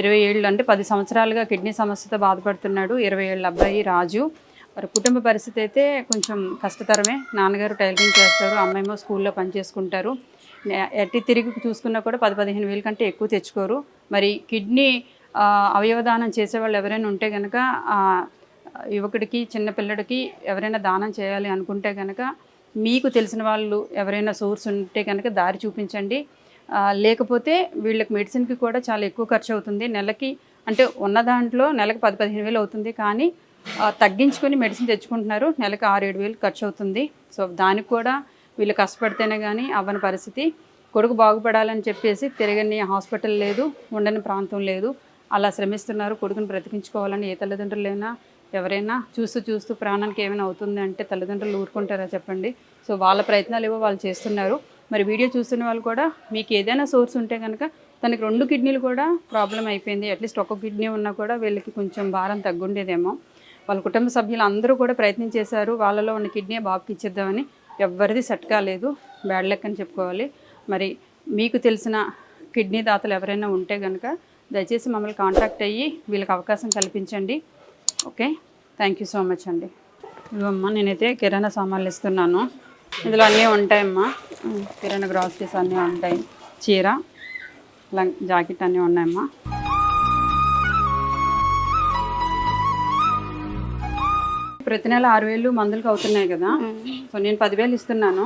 ఇరవై ఏళ్ళు అంటే పది సంవత్సరాలుగా కిడ్నీ సమస్యతో బాధపడుతున్నాడు. ఇరవై ఏళ్ళ అబ్బాయి రాజు. మరి కుటుంబ పరిస్థితి అయితే కొంచెం కష్టతరమే. నాన్నగారు టైలరింగ్ చేస్తారు అమ్మాయేమో స్కూల్లో పనిచేసుకుంటారు ఎట్టి తిరిగి చూసుకున్నా కూడా పది పదిహేను వేల కంటే ఎక్కువ తెచ్చుకోరు. మరి కిడ్నీ అవయవదానం చేసేవాళ్ళు ఎవరైనా ఉంటే కనుక యువకుడికి చిన్న పిల్లడికి ఎవరైనా దానం చేయాలి అనుకుంటే కనుక మీకు తెలిసిన వాళ్ళు ఎవరైనా సోర్స్ ఉంటే కనుక దారి చూపించండి. లేకపోతే వీళ్ళకి మెడిసిన్కి కూడా చాలా ఎక్కువ ఖర్చు అవుతుంది. నెలకి అంటే ఉన్న దాంట్లో నెలకు పది పదిహేను వేలు అవుతుంది. కానీ తగ్గించుకొని మెడిసిన్ తెచ్చుకుంటున్నారు. నెలకు ఆరు ఏడు వేలు ఖర్చు అవుతుంది. సో దానికి కూడా వీళ్ళు కష్టపడితేనే కానీ అవ్వని పరిస్థితి. కొడుకు బాగుపడాలని చెప్పేసి తిరగని హాస్పిటల్ లేదు ఉండని ప్రాంతం లేదు. అలా శ్రమిస్తున్నారు. కొడుకుని బ్రతికించుకోవాలని ఏ తల్లిదండ్రులైనా ఎవరైనా చూస్తూ చూస్తూ ప్రాణానికి ఏమైనా అవుతుంది అంటే తల్లిదండ్రులు ఊరుకుంటారా చెప్పండి. సో వాళ్ళ ప్రయత్నాలు ఏవో వాళ్ళు చేస్తున్నారు. మరి వీడియో చూస్తున్న వాళ్ళు కూడా మీకు ఏదైనా సోర్స్ ఉంటే కనుక తనకి రెండు కిడ్నీలు కూడా ప్రాబ్లం అయిపోయింది. అట్లీస్ట్ ఒక కిడ్నీ ఉన్నా కూడా వీళ్ళకి కొంచెం భారం తగ్గుండేదేమో. వాళ్ళ కుటుంబ సభ్యులు అందరూ కూడా ప్రయత్నం చేశారు. వాళ్ళలో ఉన్న కిడ్నీ బాబుకి ఇచ్చేద్దామని. ఎవ్వరిది సెట్ కాలేదు. బ్యాడ్ లెక్ అని చెప్పుకోవాలి. మరి మీకు తెలిసిన కిడ్నీ దాతలు ఎవరైనా ఉంటే కనుక దయచేసి మమ్మల్ని కాంటాక్ట్ అయ్యి వీళ్ళకి అవకాశం కల్పించండి. Okay? Thank you so much అండి. ఇవమ్మా నేనైతే కిరాణా సామాన్లు ఇస్తున్నాను. ఇందులో అన్నీ ఉంటాయమ్మా. కిరాణా గ్రాసరీస్ అన్నీ ఉంటాయి. చీర లంగ్ జాకెట్ అన్నీ ఉన్నాయమ్మా. ప్రతి నెల ఆరు వేలు మందులకు అవుతున్నాయి కదా. సో నేను పదివేలు ఇస్తున్నాను.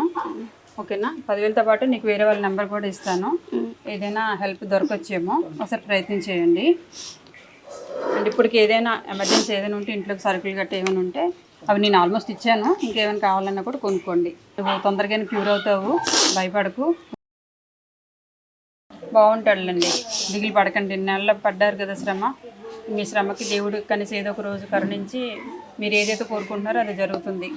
ఓకేనా? పదివేలతో పాటు నీకు వేరే వాళ్ళ నెంబర్ కూడా ఇస్తాను. ఏదైనా హెల్ప్ దొరకొచ్చేమో ఒకసారి ప్రయత్నం చేయండి. అండ్ ఇప్పటికి ఏదైనా ఎమర్జెన్సీ ఏదైనా ఉంటే ఇంట్లోకి సరుకులు గట్ట ఏమైనా ఉంటే అవి నేను ఆల్మోస్ట్ ఇచ్చాను. ఇంకేమైనా కావాలన్నా కూడా కొనుక్కోండి. నువ్వు తొందరగానే క్యూర్ అవుతావు. భయపడకు. బాగుంటాడులండి. దిగులు పడకండి. నెలలో పడ్డారు కదా శ్రమ. మీ శ్రమకి దేవుడు కనీసం ఏదో ఒక రోజు కరుణించి మీరు ఏదైతే కోరుకుంటున్నారో అది జరుగుతుంది.